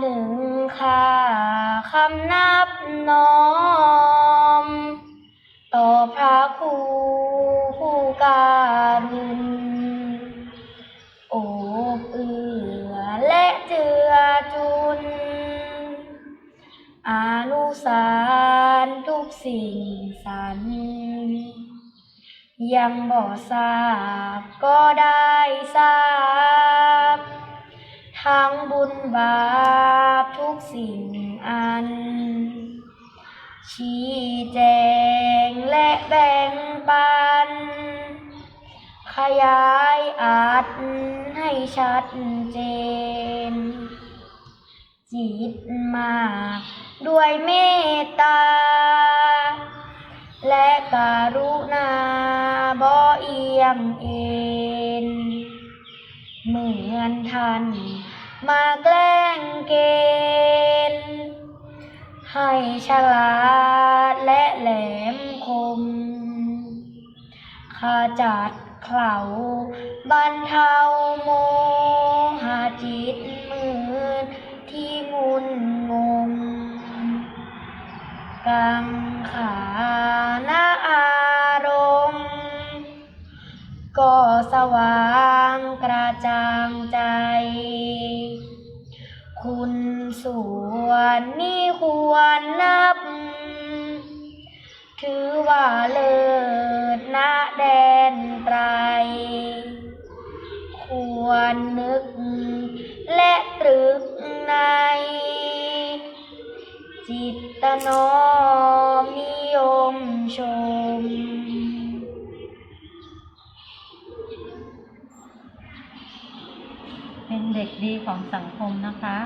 หนึ่งค่าคำนับน้อม ต่อพระครูผู้การุณโอบเอือและเจือจุน อนุสารทุกสิ่งสรรยังบ่ทราบก็ได้ทราบ บุญบาปทุกสิ่งอัน ชี้แจงและแบ่งปัน ขยายอาจให้ชัดเจน จิตมาด้วยเมตตา และกรุณาบ่เอียงเอ็น เหมือนท่าน มาแกล้งเกณฑ์ให้ฉลาดและแหลมคมขจัดเข่าบรรเทาโมหะจิตมืดที่งุนงงกังขานาอารมณ์ ก็สว่างกระจ่างใจ ส่วนนี้ควรนับ ถือว่าเลิศนะแดนไตร ควรนึก และตรึกใน จิตน้อมนิยมชมเป็นเด็กดีของสังคมนะคะ